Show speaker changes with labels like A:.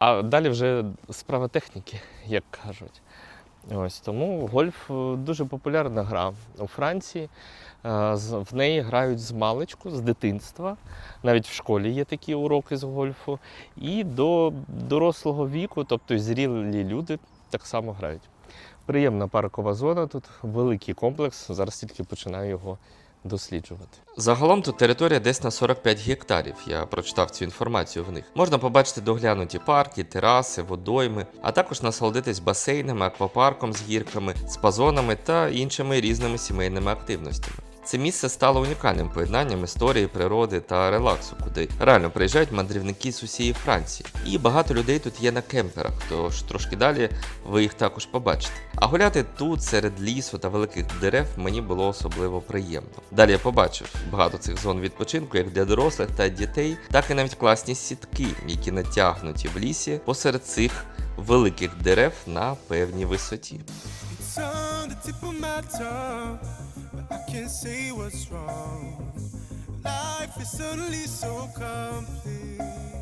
A: А далі вже справа техніки, як кажуть. Ось тому гольф е, дуже популярна гра у Франції. Е, В неї грають з маличку, з дитинства. Навіть в школі є такі уроки з гольфу. І до дорослого віку, тобто зрілі люди, так само грають. Приємна паркова зона, тут великий комплекс. Зараз тільки починаю його досліджувати.
B: Загалом тут територія десь на 45 гектарів. Я прочитав цю інформацію в них. Можна побачити доглянуті парки, тераси, водойми, а також насолодитись басейнами, аквапарком з гірками, спазонами та іншими різними сімейними активностями. Це місце стало унікальним поєднанням історії, природи та релаксу, куди реально приїжджають мандрівники з усієї Франції. І багато людей тут є на кемперах, тож трошки далі ви їх також побачите. А гуляти тут серед лісу та великих дерев мені було особливо приємно. Далі я побачив багато цих зон відпочинку, як для дорослих та дітей, так і навіть класні сітки, які натягнуті в лісі посеред цих великих дерев на певній висоті.
C: I can't say what's wrong. Life is suddenly so complete.